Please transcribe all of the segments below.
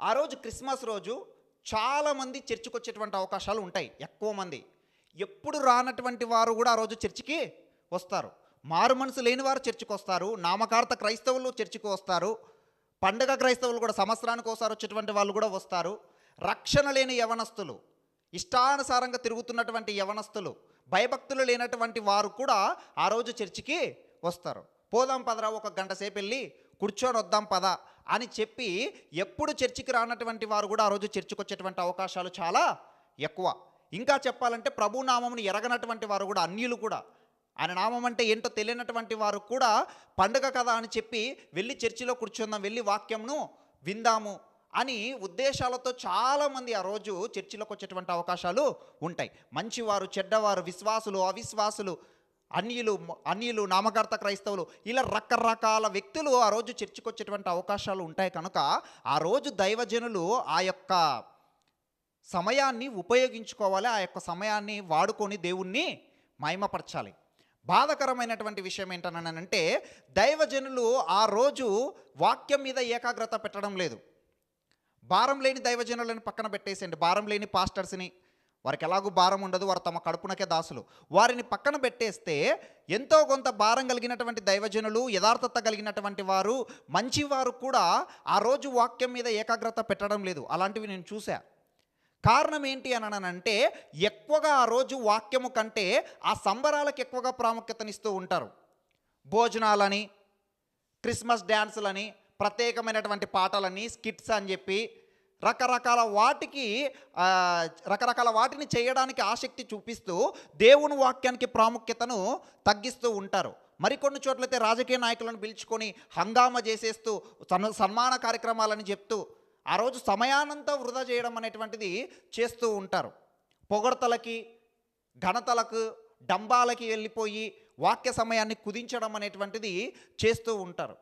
ఆ రోజు క్రిస్మస్ రోజు చాలామంది చర్చికి వచ్చేటువంటి అవకాశాలు ఉంటాయి ఎక్కువ మంది. ఎప్పుడు రానటువంటి వారు కూడా ఆ రోజు చర్చికి వస్తారు. మారు మనసు లేని వారు చర్చికి వస్తారు నామకార్థ క్రైస్తవులు చర్చికి వస్తారు పండగ క్రైస్తవులు కూడా సంవత్సరానికి ఒకసారి వచ్చేటువంటి వాళ్ళు కూడా వస్తారు. రక్షణ లేని యవనస్తులు ఇష్టానుసారంగా తిరుగుతున్నటువంటి యవనస్తులు భయభక్తులు లేనటువంటి వారు కూడా ఆ రోజు చర్చికి వస్తారు. పోదాం పదరా ఒక గంట సేపు వెళ్ళి కూర్చొని వద్దాం పద అని చెప్పి ఎప్పుడు చర్చికి రానటువంటి వారు కూడా ఆ రోజు చర్చికి వచ్చేటువంటి అవకాశాలు చాలా ఎక్కువ. ఇంకా చెప్పాలంటే ప్రభు నామమును ఎరగనటువంటి వారు కూడా అన్యులు కూడా. ఆయన నామం అంటే ఏంటో తెలియనటువంటి వారు కూడా పండుగ కదా అని చెప్పి వెళ్ళి చర్చిలో కూర్చుందాం వెళ్ళి వాక్యంను విందాము అని ఉద్దేశాలతో చాలామంది ఆ రోజు చర్చిలోకి వచ్చేటువంటి అవకాశాలు ఉంటాయి. మంచివారు చెడ్డవారు విశ్వాసులు అవిశ్వాసులు అన్యులు అన్యులు నామకర్త క్రైస్తవులు ఇలా రకరకాల వ్యక్తులు ఆ రోజు చర్చకొచ్చేటువంటి అవకాశాలు ఉంటాయి కనుక ఆ రోజు దైవజనులు ఆ యొక్క సమయాన్ని ఉపయోగించుకోవాలి ఆ యొక్క సమయాన్ని వాడుకొని దేవుణ్ణి మహిమపరచాలి. బాధకరమైనటువంటి విషయం ఏంటనంటే దైవజనులు ఆ రోజు వాక్యం మీద ఏకాగ్రత పెట్టడం లేదు. భారం లేని దైవజనులను పక్కన పెట్టేసేయండి. భారం లేని పాస్టర్స్ని వారికి ఎలాగూ భారం ఉండదు వారు తమ కడుపునకే దాసులు. వారిని పక్కన పెట్టేస్తే ఎంతో కొంత భారం కలిగినటువంటి దైవజనులు యథార్థత కలిగినటువంటి వారు మంచివారు కూడా ఆ రోజు వాక్యం మీద ఏకాగ్రత పెట్టడం లేదు. అలాంటివి నేను చూశా. కారణం ఏంటి అని అంటే ఎక్కువగా ఆ రోజు వాక్యము కంటే ఆ సంబరాలకు ఎక్కువగా ప్రాముఖ్యతనిస్తూ ఉంటారు. భోజనాలని క్రిస్మస్ డ్యాన్సులని ప్రత్యేకమైనటువంటి పాటలని స్కిట్స్ అని చెప్పి రకరకాల వాటికి రకరకాల వాటిని చేయడానికి ఆసక్తి చూపిస్తూ దేవుని వాక్యానికి ప్రాముఖ్యతను తగ్గిస్తూ ఉంటారు. మరికొన్ని చోట్లయితే రాజకీయ నాయకులను పిలుచుకొని హంగామా చేసేస్తూ సన్ సన్మాన కార్యక్రమాలని చెప్తూ ఆ రోజు సమయానంతా వృధా చేయడం అనేటువంటిది చేస్తూ ఉంటారు. పొగడతలకి ఘనతలకు డంబాలకి వెళ్ళిపోయి వాక్య సమయాన్ని కుదించడం అనేటువంటిది చేస్తూ ఉంటారు.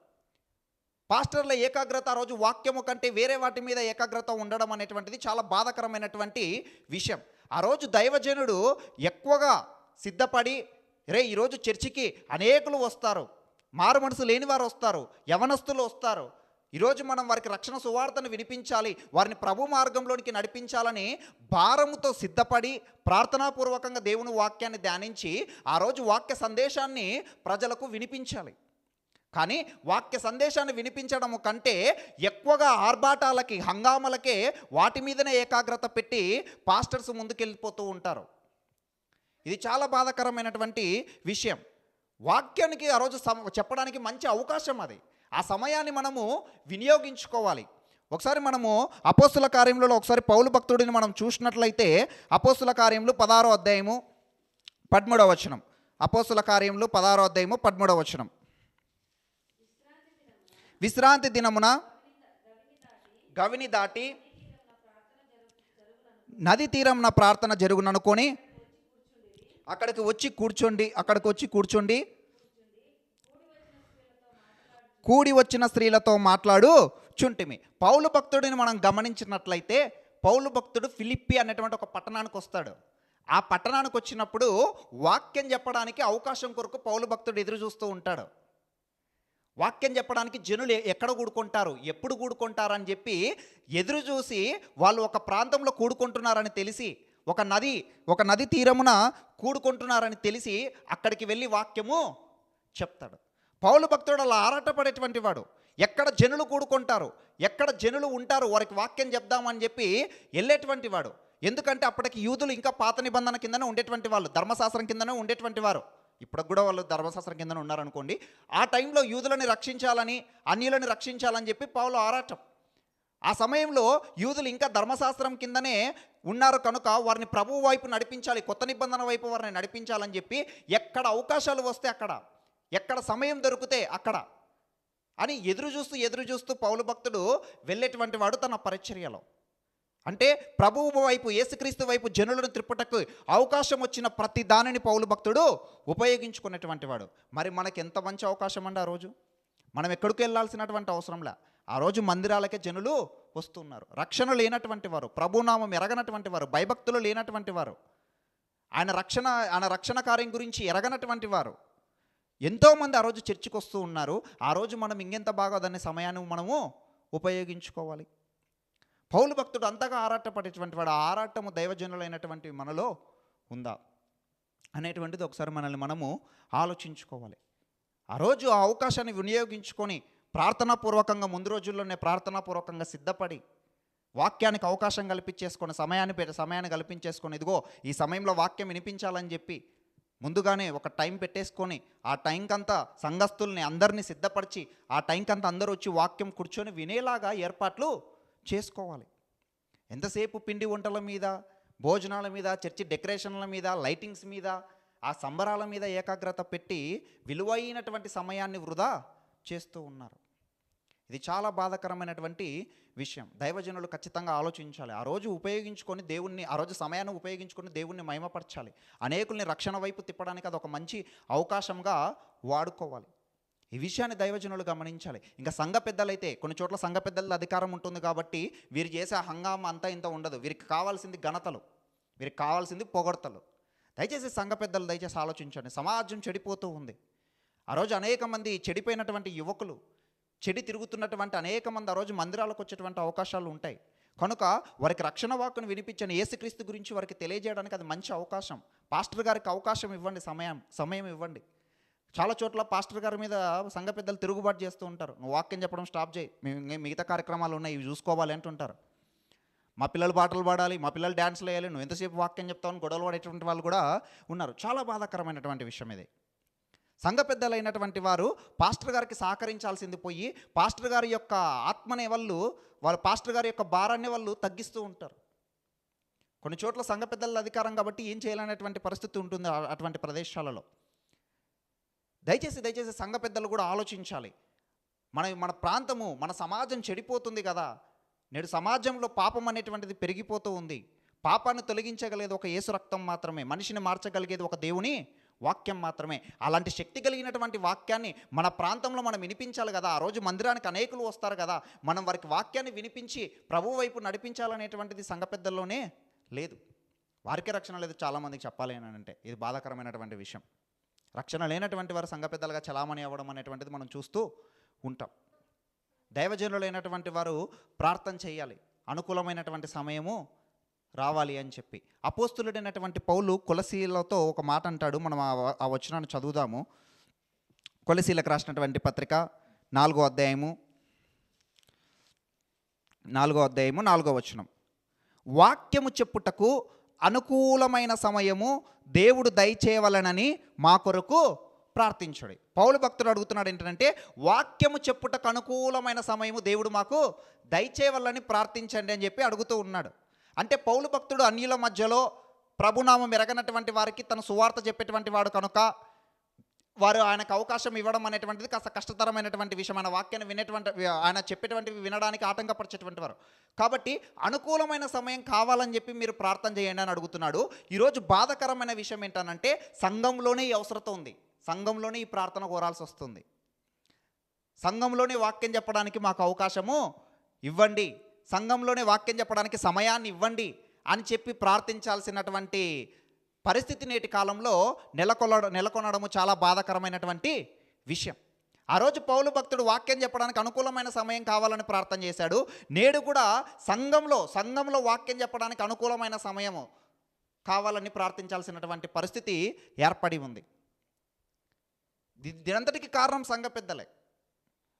పాస్టర్ల ఏకాగ్రత రోజు వాక్యము కంటే వేరే వాటి మీద ఏకాగ్రత ఉండడం అనేటువంటిది చాలా బాధాకరమైనటువంటి విషయం. ఆ రోజు దైవజనుడు ఎక్కువగా సిద్ధపడి రే ఈరోజు చర్చికి అనేకులు వస్తారు. మారు మనసు లేని వారు వస్తారు. యవనస్తులు వస్తారు. ఈరోజు మనం వారికి రక్షణ సువార్తను వినిపించాలి. వారిని ప్రభు మార్గంలోనికి నడిపించాలని భారముతో సిద్ధపడి ప్రార్థనాపూర్వకంగా దేవుని వాక్యాన్ని ధ్యానించి ఆ రోజు వాక్య సందేశాన్ని ప్రజలకు వినిపించాలి. కానీ వాక్య సందేశాన్ని వినిపించడము కంటే ఎక్కువగా ఆర్భాటాలకి హంగామలకే వాటి మీదనే ఏకాగ్రత పెట్టి పాస్టర్స్ ముందుకెళ్ళిపోతూ ఉంటారు. ఇది చాలా బాధాకరమైనటువంటి విషయం. వాక్యానికి ఆ రోజు సమ చెప్పడానికి మంచి అవకాశం అది. ఆ సమయాన్ని మనము వినియోగించుకోవాలి. ఒకసారి మనము అపోస్తుల కార్యంలో ఒకసారి పౌలు భక్తుడిని మనం చూసినట్లయితే అపోస్తుల కార్యములు పదారో అధ్యాయము పదమూడవ వచనం. అపోస్తుల కార్యములు పదారో అధ్యాయము పదమూడవ వచనం. విశ్రాంతి దినమున గవిని దాటి నది తీరంన ప్రార్థన జరుగుననుకొని అక్కడికి వచ్చి కూర్చోండి అక్కడికి వచ్చి కూర్చోండి. కూడి వచ్చిన స్త్రీలతో మాట్లాడు చుంటిమి. పౌలు భక్తుడిని మనం గమనించినట్లయితే పౌలు భక్తుడు ఫిలిప్పి అనేటువంటి ఒక పట్టణానికి వస్తాడు. ఆ పట్టణానికి వచ్చినప్పుడు వాక్యం చెప్పడానికి అవకాశం కొరకు పౌలు భక్తుడు ఎదురు చూస్తూ ఉంటాడు. వాక్యం చెప్పడానికి జనులు ఎక్కడ కూడుకుంటారు? ఎప్పుడు కూడుకుంటారని చెప్పి ఎదురు చూసి వాళ్ళు ఒక ప్రాంతంలో కూడుకుంటున్నారని తెలిసి ఒక నది ఒక నది తీరమున కూడుకుంటున్నారని తెలిసి అక్కడికి వెళ్ళి వాక్యము చెప్తాడు. పౌలు భక్తుడు అలా ఆరాటపడేటువంటి వాడు. ఎక్కడ జనులు కూడుకుంటారు? ఎక్కడ జనులు ఉంటారు? వారికి వాక్యం చెప్దామని చెప్పి వెళ్ళేటువంటి వాడు. ఎందుకంటే అప్పటికి యూదులు ఇంకా పాత నిబంధన కిందనే ఉండేటువంటి వాళ్ళు ధర్మశాస్త్రం కిందనే ఉండేటువంటి వారు. ఇప్పటికి కూడా వాళ్ళు ధర్మశాస్త్రం కిందనే ఉన్నారనుకోండి ఆ టైంలో యూదులని రక్షించాలని అన్యులని రక్షించాలని చెప్పి పౌలు ఆరాటం. ఆ సమయంలో యూదులు ఇంకా ధర్మశాస్త్రం కిందనే ఉన్నారు కనుక వారిని ప్రభు వైపు నడిపించాలి కొత్త నిబంధన వైపు వారిని నడిపించాలని చెప్పి ఎక్కడ అవకాశాలు వస్తే అక్కడ ఎక్కడ సమయం దొరికితే అక్కడ అని ఎదురు చూస్తూ ఎదురు చూస్తూ పౌలు భక్తుడు వెళ్ళేటువంటి వాడు తన పరిచర్యలో. అంటే ప్రభువు వైపు యేసుక్రీస్తు వైపు జనులను త్రిప్పుటకు అవకాశం వచ్చిన ప్రతి దానిని పౌలు భక్తుడు ఉపయోగించుకున్నటువంటి వాడు. మరి మనకి ఎంత మంచి అవకాశం అండి ఆ రోజు? మనం ఎక్కడికి వెళ్ళాల్సినటువంటి అవసరంలా? ఆ రోజు మందిరాలకే జనులు వస్తున్నారు. రక్షణ లేనటువంటి వారు ప్రభునామం ఎరగనటువంటి వారు భయభక్తులు లేనటువంటి వారు. ఆయన రక్షణ ఆయన రక్షణ కార్యం గురించి ఎరగనటువంటి వారు. ఎంతోమంది ఆ రోజు చర్చికి వస్తూ ఉన్నారు. ఆ రోజు మనం ఇంకెంత బాగా దాన్ని సమయాన్ని మనము ఉపయోగించుకోవాలి. పౌలు భక్తుడు అంతగా ఆరాటపడేటువంటి వాడు ఆ ఆరాటము దైవజనులైనటువంటి మనలో ఉందా? అనేటువంటిది ఒకసారి మనల్ని మనము ఆలోచించుకోవాలి. ఆ రోజు ఆ అవకాశాన్ని వినియోగించుకొని ప్రార్థనాపూర్వకంగా ముందు రోజుల్లోనే ప్రార్థనాపూర్వకంగా సిద్ధపడి వాక్యానికి అవకాశం కల్పించేసుకొని సమయాన్ని పెట్టి సమయాన్ని కల్పించేసుకొని ఇదిగో ఈ సమయంలో వాక్యం వినిపించాలని చెప్పి ముందుగానే ఒక టైం పెట్టేసుకొని ఆ టైంకంతా సంఘస్థుల్ని అందరినీ సిద్ధపరిచి ఆ టైంకంతా అందరూ వచ్చి వాక్యం కూర్చొని వినేలాగా ఏర్పాట్లు చేసుకోవాలి. ఎంతసేపు పిండి వంటల మీద భోజనాల మీద చర్చి డెకరేషన్ల మీద లైటింగ్స్ మీద ఆ సంబరాల మీద ఏకాగ్రత పెట్టి విలువైనటువంటి సమయాన్ని వృధా చేస్తూ ఉన్నారు. ఇది చాలా బాధాకరమైనటువంటి విషయం. దైవజనులు ఖచ్చితంగా ఆలోచించాలి. ఆ రోజు ఉపయోగించుకొని దేవుణ్ణి ఆ రోజు సమయాన్ని ఉపయోగించుకొని దేవుణ్ణి మహిమపరచాలి. అనేకుల్ని రక్షణ వైపు తిప్పడానికి అది ఒక మంచి అవకాశంగా వాడుకోవాలి. ఈ విషయాన్ని దైవజనులు గమనించాలి. ఇంకా సంఘ పెద్దలైతే కొన్ని చోట్ల సంఘ పెద్దల అధికారం ఉంటుంది కాబట్టి వీరు చేసే హంగామా అంతా ఇంత ఉండదు. వీరికి కావాల్సింది ఘనతలు. వీరికి కావాల్సింది పొగడతలు. దయచేసి సంఘ పెద్దలు దయచేసి ఆలోచించండి. సమాజం చెడిపోతూ ఉంది. ఆ రోజు అనేక మంది చెడిపోయినటువంటి యువకులు చెడి తిరుగుతున్నటువంటి అనేక మంది ఆ రోజు మందిరాలకు వచ్చేటువంటి అవకాశాలు ఉంటాయి. కనుక వారికి రక్షణ వాక్కును వినిపించని ఏసుక్రీస్తు గురించి వారికి తెలియజేయడానికి అది మంచి అవకాశం. పాస్టర్ గారికి అవకాశం ఇవ్వండి. సమయం సమయం ఇవ్వండి. చాలా చోట్ల పాస్టర్ గారి మీద సంఘ పెద్దలు తిరుగుబాటు చేస్తూ ఉంటారు. నువ్వు వాక్యం చెప్పడం స్టాప్ చేయి. మేము మిగతా కార్యక్రమాలు ఉన్నాయి ఇవి చూసుకోవాలి అంటుంటారు. మా పిల్లలు పాటలు పాడాలి మా పిల్లలు డ్యాన్స్లు వేయాలి నువ్వు ఎంతసేపు వాక్యం చెప్తావని గొడవలు పడేటువంటి వాళ్ళు కూడా ఉన్నారు. చాలా బాధాకరమైనటువంటి విషయం ఇది. సంఘ పెద్దలైనటువంటి వారు పాస్టర్ గారికి సహకరించాల్సింది పోయి పాస్టర్ గారి యొక్క ఆత్మనే వాళ్ళు వాళ్ళ పాస్టర్ గారి యొక్క భారాన్ని వాళ్ళు తగ్గిస్తూ ఉంటారు. కొన్ని చోట్ల సంఘ పెద్దల అధికారం కాబట్టి ఏం చేయాలనేటువంటి పరిస్థితి ఉంటుంది అటువంటి ప్రదేశాలలో. దయచేసి దయచేసి సంఘ పెద్దలు కూడా ఆలోచించాలి. మన మన ప్రాంతము మన సమాజం చెడిపోతుంది కదా. నేడు సమాజంలో పాపం అనేటువంటిది పెరిగిపోతూ ఉంది. పాపాన్ని తొలగించగలిగేది ఒక యేసు రక్తం మాత్రమే. మనిషిని మార్చగలిగేది ఒక దేవుని వాక్యం మాత్రమే. అలాంటి శక్తి కలిగినటువంటి వాక్యాన్ని మన ప్రాంతంలో మనం వినిపించాలి కదా. ఆ రోజు మందిరానికి అనేకులు వస్తారు కదా. మనం వారికి వాక్యాన్ని వినిపించి ప్రభు వైపు నడిపించాలనేటువంటిది సంఘ పెద్దల్లోనే లేదు. వారికే రక్షణ లేదు చాలామందికి చెప్పాలి అని అంటే. ఇది బాధాకరమైనటువంటి విషయం. రక్షణ లేనటువంటి వారు సంఘ పెద్దలుగా చలామణి అవ్వడం అనేటువంటిది మనం చూస్తూ ఉంటాం. దైవజనులైనటువంటి వారు ప్రార్థన చేయాలి. అనుకూలమైనటువంటి సమయము రావాలి అని చెప్పి. అపోస్తులుడైనటువంటి పౌలు కొలసీలతో ఒక మాట అంటాడు. మనం ఆ వచనాన్ని చదువుదాము. కొలసీలకు రాసినటువంటి పత్రిక నాలుగో అధ్యాయము నాలుగో అధ్యాయము నాలుగో వచనం. వాక్యము చెప్పుటకు అనుకూలమైన సమయము దేవుడు దయచేయవలనని మా కొరకు ప్రార్థించడు. పౌలు భక్తుడు అడుగుతున్నాడు ఏంటంటే వాక్యము చెప్పుటకు అనుకూలమైన సమయము దేవుడు మాకు దయచేయవలని ప్రార్థించండి అని చెప్పి అడుగుతూ ఉన్నాడు. అంటే పౌలు భక్తుడు అన్యుల మధ్యలో ప్రభునామం ఎరగనటువంటి వారికి తన సువార్త చెప్పేటువంటి వాడు కనుక వారు ఆయనకు అవకాశం ఇవ్వడం అనేటువంటిది కాస్త కష్టతరమైనటువంటి విషయం. ఆయన వాక్యాన్ని వినేటువంటి ఆయన చెప్పేటువంటివి వినడానికి ఆటంకపరిచేటువంటి వారు. కాబట్టి అనుకూలమైన సమయం కావాలని చెప్పి మీరు ప్రార్థన చేయండి అని అడుగుతున్నాడు. ఈరోజు బాధకరమైన విషయం ఏంటనంటే సంఘంలోనే ఈ అవసరత ఉంది. సంఘంలోనే ఈ ప్రార్థన కోరాల్సి వస్తుంది. సంఘంలోనే వాక్యం చెప్పడానికి మాకు అవకాశము ఇవ్వండి. సంఘంలోనే వాక్యం చెప్పడానికి సమయాన్ని ఇవ్వండి అని చెప్పి ప్రార్థించాల్సినటువంటి పరిస్థితి నేటి కాలంలో నెలకొల నెలకొనడము చాలా బాధాకరమైనటువంటి విషయం. ఆ రోజు పౌలు భక్తుడు వాక్యం చెప్పడానికి అనుకూలమైన సమయం కావాలని ప్రార్థన చేశాడు. నేడు కూడా సంఘంలో సంఘంలో వాక్యం చెప్పడానికి అనుకూలమైన సమయము కావాలని ప్రార్థించాల్సినటువంటి పరిస్థితి ఏర్పడి ఉంది. దీనంతటికి కారణం సంఘ పెద్దలే.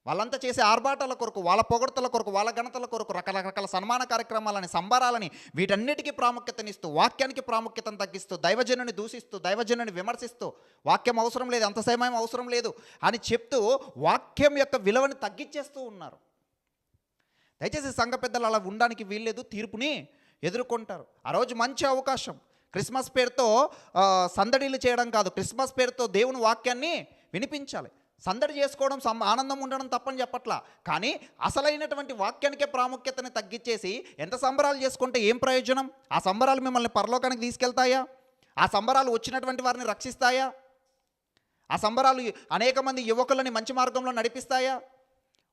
వాళ్ళంతా చేసే ఆర్భాటాల కొరకు వాళ్ళ పొగడతల కొరకు వాళ్ళ ఘనతల కొరకు రకరకాల సన్మాన కార్యక్రమాలని సంబరాలని వీటన్నిటికీ ప్రాముఖ్యతనిస్తూ వాక్యానికి ప్రాముఖ్యతను తగ్గిస్తూ దైవజనుని దూషిస్తూ దైవజనుని విమర్శిస్తూ వాక్యం అవసరం లేదు అంత సమయం అవసరం లేదు అని చెప్తూ వాక్యం యొక్క విలువని తగ్గించేస్తూ ఉన్నారు. దయచేసి సంఘ పెద్దలు అలా ఉండడానికి వీల్లేదు తీర్పుని ఎదుర్కొంటారు. ఆ రోజు మంచి అవకాశం. క్రిస్మస్ పేరుతో సందడిలు చేయడం కాదు క్రిస్మస్ పేరుతో దేవుని వాక్యాన్ని వినిపించాలి. సందడి చేసుకోవడం సమ్ ఆనందం ఉండడం తప్పని చెప్పట్లా. కానీ అసలైనటువంటి వాక్యానికే ప్రాముఖ్యతని తగ్గించేసి ఎంత సంబరాలు చేసుకుంటే ఏం ప్రయోజనం? ఆ సంబరాలు మిమ్మల్ని పరలోకానికి తీసుకెళ్తాయా? ఆ సంబరాలు వచ్చినటువంటి వారిని రక్షిస్తాయా? ఆ సంబరాలు అనేక మంది యువకులని మంచి మార్గంలో నడిపిస్తాయా?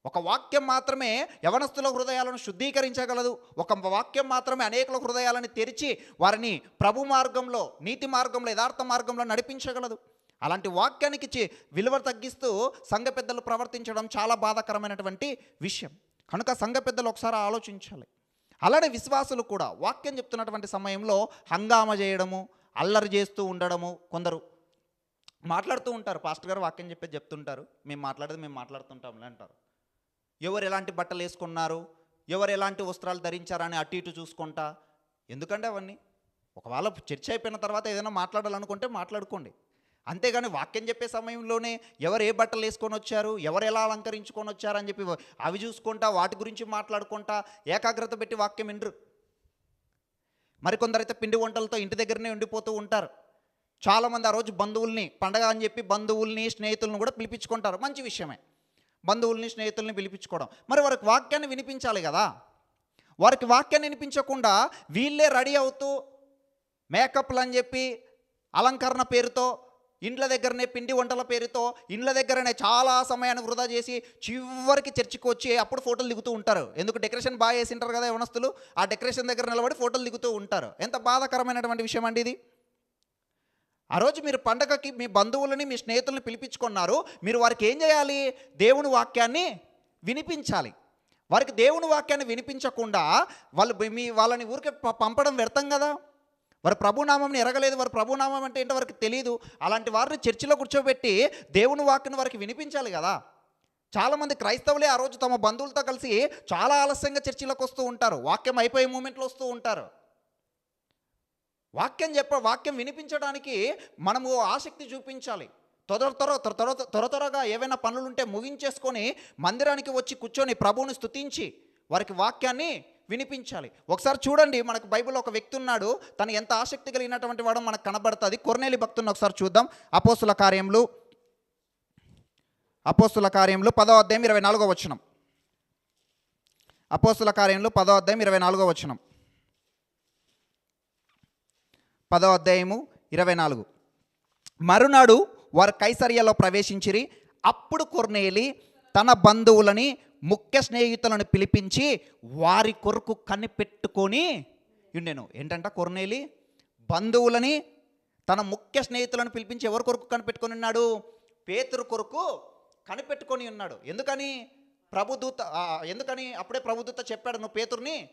ఒక వాక్యం మాత్రమే యవనస్తుల హృదయాలను శుద్ధీకరించగలదు. ఒక వాక్యం మాత్రమే అనేకల హృదయాలను తెరిచి వారిని ప్రభు మార్గంలో నీతి మార్గంలో యథార్థ మార్గంలో నడిపించగలదు. అలాంటి వాక్యానికి విలువ తగ్గిస్తూ సంఘ పెద్దలు ప్రవర్తించడం చాలా బాధాకరమైనటువంటి విషయం. కనుక సంఘ పెద్దలు ఒకసారి ఆలోచించాలి. అలానే విశ్వాసులు కూడా వాక్యం చెప్తున్నటువంటి సమయంలో హంగామ చేయడము అల్లరి చేస్తూ ఉండడము కొందరు మాట్లాడుతూ ఉంటారు. పాస్టర్ గారు వాక్యం చెప్పేది చెప్తుంటారు. మేము మాట్లాడేది మేము మాట్లాడుతుంటాం అంటారు. ఎవరు ఎలాంటి బట్టలు వేసుకున్నారు? ఎవరు ఎలాంటి వస్త్రాలు ధరించారని అటు ఇటు చూసుకుంటా? ఎందుకంటే అవన్నీ? ఒకవేళ చర్చ అయిపోయిన తర్వాత ఏదైనా మాట్లాడాలనుకుంటే మాట్లాడుకోండి. అంతేగాని వాక్యం చెప్పే సమయంలోనే ఎవరు ఏ బట్టలు వేసుకొని వచ్చారు ఎవరు ఎలా అలంకరించుకొని వచ్చారు అని చెప్పి అవి చూసుకుంటా వాటి గురించి మాట్లాడుకుంటా ఏకాగ్రత పెట్టి వాక్యం వినరు. మరికొందరైతే పిండి వంటలతో ఇంటి దగ్గరనే ఉండిపోతూ ఉంటారు. చాలామంది ఆ రోజు బంధువుల్ని పండగ అని చెప్పి బంధువుల్ని స్నేహితులను కూడా పిలిపించుకుంటారు. మంచి విషయమే. బంధువుల్ని స్నేహితుల్ని పిలిపించుకోవడం. మరి వారికి వాక్యాన్ని వినిపించాలి కదా. వారికి వాక్యాన్ని వినిపించకుండా వీళ్ళే రెడీ అవుతూ మేకప్లు అని చెప్పి అలంకరణ పేరుతో ఇండ్ల దగ్గరనే పిండి వంటల పేరుతో ఇండ్ల దగ్గరనే చాలా సమయాన్ని వృధా చేసి చివరికి చర్చికి వచ్చి అప్పుడు ఫోటోలు దిగుతూ ఉంటారు. ఎందుకు డెకరేషన్ బాగా వేసింటారు కదా యవనస్తులు? ఆ డెకరేషన్ దగ్గర నిలబడి ఫోటోలు దిగుతూ ఉంటారు. ఎంత బాధాకరమైనటువంటి విషయం అండి ఇది? ఆ రోజు మీరు పండగకి మీ బంధువులని మీ స్నేహితులను పిలిపించుకున్నారు. మీరు వారికి ఏం చేయాలి? దేవుని వాక్యాన్ని వినిపించాలి. వారికి దేవుని వాక్యాన్ని వినిపించకుండా వాళ్ళు మీ వాళ్ళని ఊరికే పంపడం వ్యర్థం కదా? వారి ప్రభునామంని ఎరగలేదు వారు ప్రభునామం అంటే ఏంటో వారికి తెలియదు అలాంటి వారిని చర్చిలో కూర్చోబెట్టి దేవుని వాక్యను వారికి వినిపించాలి కదా. చాలామంది క్రైస్తవులే ఆ రోజు తమ బంధువులతో కలిసి చాలా ఆలస్యంగా చర్చిలోకి వస్తూ ఉంటారు. వాక్యం అయిపోయే మూమెంట్లో వస్తూ ఉంటారు. వాక్యం చెప్ప వాక్యం వినిపించడానికి మనము ఆసక్తి చూపించాలి. త్వర త్వర త్వర త్వర త్వర త్వరగా ఏవైనా పనులు ఉంటే ముగించేసుకొని మందిరానికి వచ్చి కూర్చొని ప్రభువుని స్తుతించి వారికి వాక్యాన్ని వినిపించాలి. ఒకసారి చూడండి మనకు బైబిల్లో ఒక వ్యక్తి ఉన్నాడు తను ఎంత ఆసక్తి కలిగినటువంటి వాడు మనకు కనబడుతుంది. కొర్నేలి భక్తుని ఒకసారి చూద్దాం. అపోస్తుల కార్యములు అపోస్తుల కార్యములు పదో అధ్యాయం ఇరవై నాలుగో వచనం. అపోస్తుల కార్యంలో పదో అధ్యాయం ఇరవై నాలుగో వచనం. పదో అధ్యాయము ఇరవై నాలుగు. మరునాడు వారు కైసరియలో ప్రవేశించిరి. అప్పుడు కొర్నేలి తన బంధువులని ముఖ్య స్నేహితులను పిలిపించి వారి కొరకు కనిపెట్టుకొని ఉండెను ఏంటంట కొర్నేలి? బంధువులని తన ముఖ్య స్నేహితులను పిలిపించి ఎవరి కొరకు కనిపెట్టుకొని ఉన్నాడు? పేతురు కొరకు కనిపెట్టుకొని ఉన్నాడు. ఎందుకని? ప్రభుదూత ఎందుకని? అప్పుడే ప్రభుదూత చెప్పాడు నువ్వు పేతుర్ని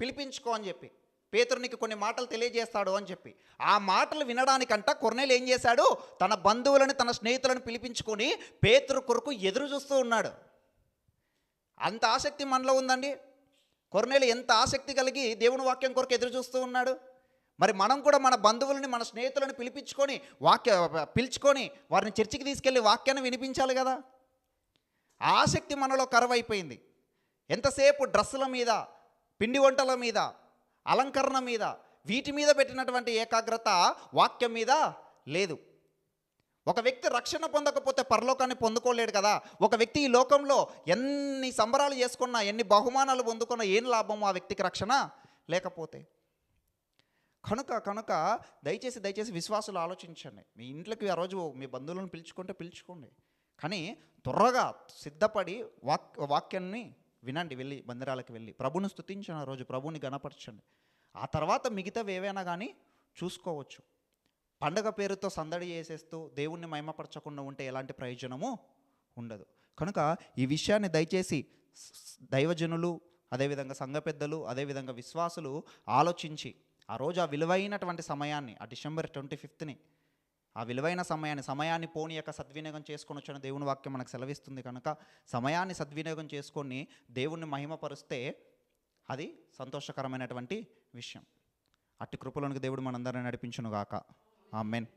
పిలిపించుకో అని చెప్పి. పేతురునికి కొన్ని మాటలు తెలియజేస్తాడు అని చెప్పి. ఆ మాటలు వినడానికంట కొర్నేలు ఏం చేశాడు? తన బంధువులను తన స్నేహితులను పిలిపించుకొని పేతురు కొరకు ఎదురు చూస్తూ ఉన్నాడు. అంత ఆసక్తి మనలో ఉందండి. కొరనేలు ఎంత ఆసక్తి కలిగి దేవుని వాక్యం కొరకు ఎదురు చూస్తూ ఉన్నాడు. మరి మనం కూడా మన బంధువులని మన స్నేహితులను పిలిపించుకొని వాక్య పిలుచుకొని వారిని చర్చికి తీసుకెళ్ళి వాక్యాన్ని వినిపించాలి కదా. ఆసక్తి మనలో కరువైపోయింది. ఎంతసేపు డ్రెస్సుల మీద పిండి వంటల మీద అలంకరణ మీద వీటి మీద పెట్టినటువంటి ఏకాగ్రత వాక్యం మీద లేదు. ఒక వ్యక్తి రక్షణ పొందకపోతే పరలోకాన్ని పొందుకోలేడు కదా. ఒక వ్యక్తి ఈ లోకంలో ఎన్ని సంబరాలు చేసుకున్నా ఎన్ని బహుమానాలు పొందుకున్నా ఏం లాభం ఆ వ్యక్తికి రక్షణ? లేకపోతే. కనుక కనుక దయచేసి దయచేసి విశ్వాసులు ఆలోచించండి. మీ ఇంట్లోకి ఆ రోజు మీ బంధువులను పిలుచుకుంటే పిలుచుకోండి. కానీ త్వరగా సిద్ధపడి వాక్ వాక్యాన్ని వినండి వెళ్ళి మందిరాలకు వెళ్ళి. ప్రభుని స్థుతించిన ఆ రోజు ప్రభుని గణపరచండి. ఆ తర్వాత మిగతావి ఏవైనా కానీ చూసుకోవచ్చు. పండగ పేరుతో సందడి చేసేస్తూ దేవుణ్ణి మహిమపరచకుండా ఉంటే ఎలాంటి ప్రయోజనము ఉండదు. కనుక ఈ విషయాన్ని దయచేసి దైవజనులు అదేవిధంగా సంఘ పెద్దలు అదేవిధంగా విశ్వాసులు ఆలోచించి ఆ రోజు ఆ విలువైనటువంటి సమయాన్ని ఆ డిసెంబర్ ట్వంటీ ఫిఫ్త్ని ఆ విలువైన సమయాన్ని సమయాన్ని పోని యొక్క సద్వినియోగం చేసుకొని వచ్చిన దేవుని వాక్యం మనకు సెలవిస్తుంది కనుక సమయాన్ని సద్వినియోగం చేసుకొని దేవుణ్ణి మహిమపరుస్తే అది సంతోషకరమైనటువంటి విషయం. అట్టి కృపలోనికి దేవుడు మనందరిని నడిపించునుగాక. Amen.